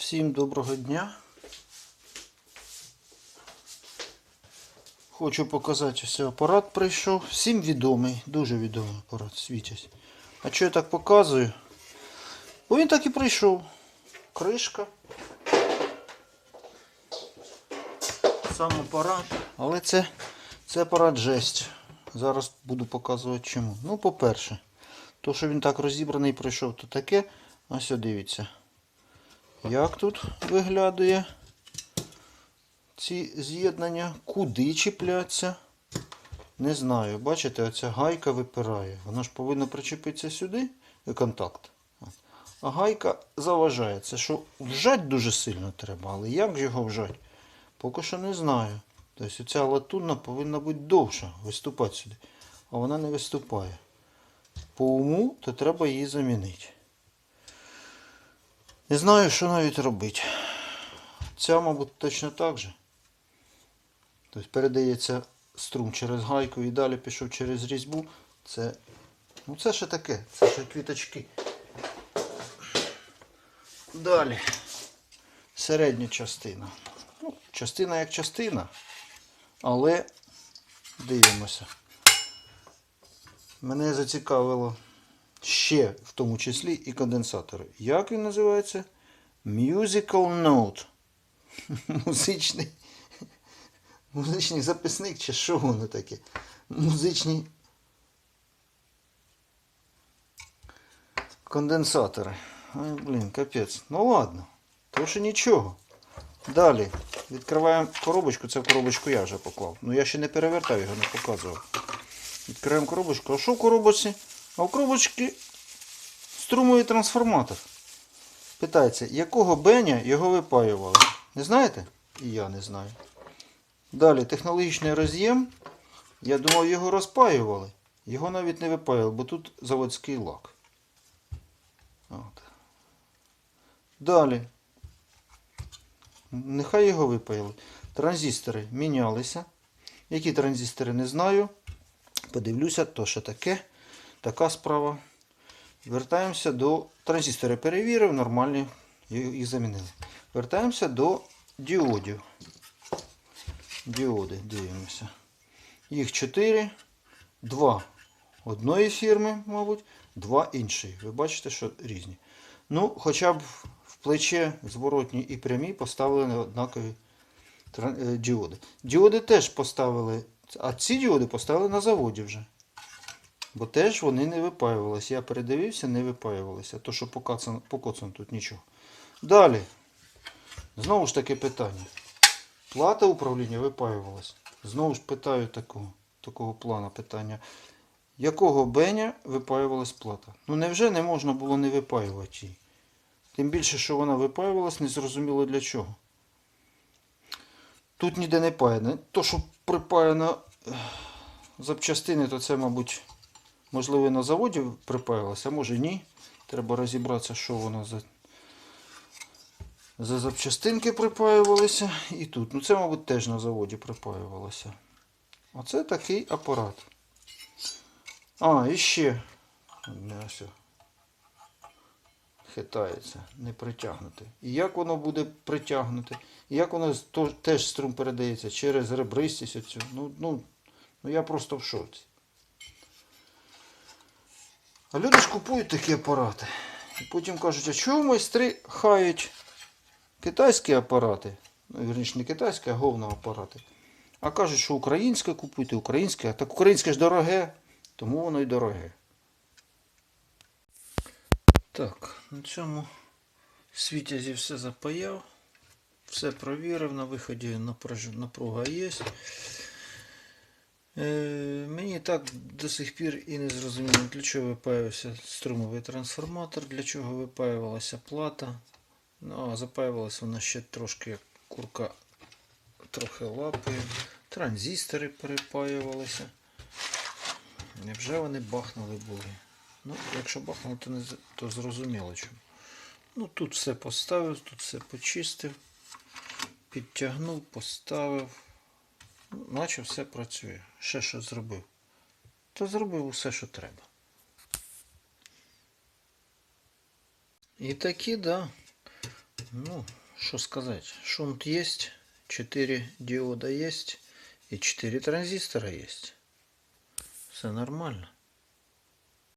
Всім доброго дня. Хочу показати, ось апарат прийшов. Всім відомий, дуже відомий апарат світять. А що я так показую? Бо він так і прийшов. Кришка. Сам апарат. Але це, це апарат жесть. Зараз буду показувати чому. Ну, по-перше, то, що він так розібраний прийшов, то таке. Ось дивіться. Як тут виглядає ці з'єднання? Куди чіпляться? Не знаю. Бачите, оця гайка випирає. Вона ж повинна причепитися сюди контакт. А гайка заважає. Це що вжать дуже сильно треба, але як його вжать? Поки що не знаю. Тобто ця латунна повинна бути довша, виступати сюди. А вона не виступає. По уму, то треба її замінити. Не знаю, що навіть робити. Ця, мабуть, точно так же. Тобто передається струм через гайку і далі пішов через різьбу. Це, ну це ще таке, це ще квіточки. Далі. Середня частина. Ну, частина як частина. Але дивимося. Мене зацікавило ще в тому числі і конденсатори. Як він називається? Musical Note. Музичний. Музичний записник чи що воно таке? Музичні конденсатори. Ай, блін, капець. Ну ладно. То що нічого. Далі. Відкриваємо коробочку. Це в коробочку я вже поклав. Ну я ще не перевертав його, не показував. Відкриваємо коробочку. А що в коробочці? А в коробочці струмовий трансформатор. Питається, якого беня його випаювали? Не знаєте? І я не знаю. Далі технологічний роз'єм. Я думав, його розпаювали. Його навіть не випаювали, бо тут заводський лак. От. Далі. Нехай його випаяли. Транзистори мінялися. Які транзистори не знаю. Подивлюся, то що таке. Така справа. Вертаємося до транзистори перевірив, нормальні їх замінили. Вертаємося до діодів. Діоди, дивимося. Їх 4, 2 одної фірми, мабуть, 2 іншої. Ви бачите, що різні. Ну, хоча б в плече зворотні і прямі поставили однакові е, діоди. Діоди теж поставили, а ці діоди поставили на заводі вже. Бо теж вони не випаювалися. Я передивився, не випаювалися. То, що покоцано, покоцано тут нічого. Далі. Знову ж таки питання. Плата управління випаювалась. Знову ж питаю такого, такого плану питання. Якого беня випаювалась плата? Ну невже не можна було не випаювати її? Тим більше, що вона випаювалась, незрозуміло для чого. Тут ніде не паяно. То, що припаяно запчастини, то це, мабуть, можливо, на заводі припаялося, а може ні. Треба розібратися, що воно за, за запчастинки припаювалися. І тут. Ну це, мабуть, теж на заводі припаювалося. Оце такий апарат. А, і ще. Не, ось. Хитається, не притягнути. І як воно буде притягнути? І як воно теж струм передається через ребристість оцю. Ну, ну, ну я просто в шоці. А люди ж купують такі апарати. І потім кажуть, а чого майстри хають китайські апарати? Ну, вірніше, не китайські, а говно апарати. А кажуть, що українське купуйте, українське, а так українське ж дороге, тому воно й дороге. Так, на цьому світязі все запаяв. Все провірив, на виході напруга є. Так до сих пір і не зрозуміло, для чого випаювався струмовий трансформатор, для чого випаювалася плата. Ну, а запаювалася вона ще трошки як курка трохи лапою. Транзистори перепаювалися. Невже вони бахнули були? Ну, якщо бахнули, то, не, то зрозуміло чому. Ну, тут все поставив, тут все почистив, підтягнув, поставив. Ну, наче все працює. Ще що зробив. То зробив усе, що треба. І такі, да. Ну, что сказать. Шунт есть, 4 диода есть и 4 транзистора есть. Все нормально.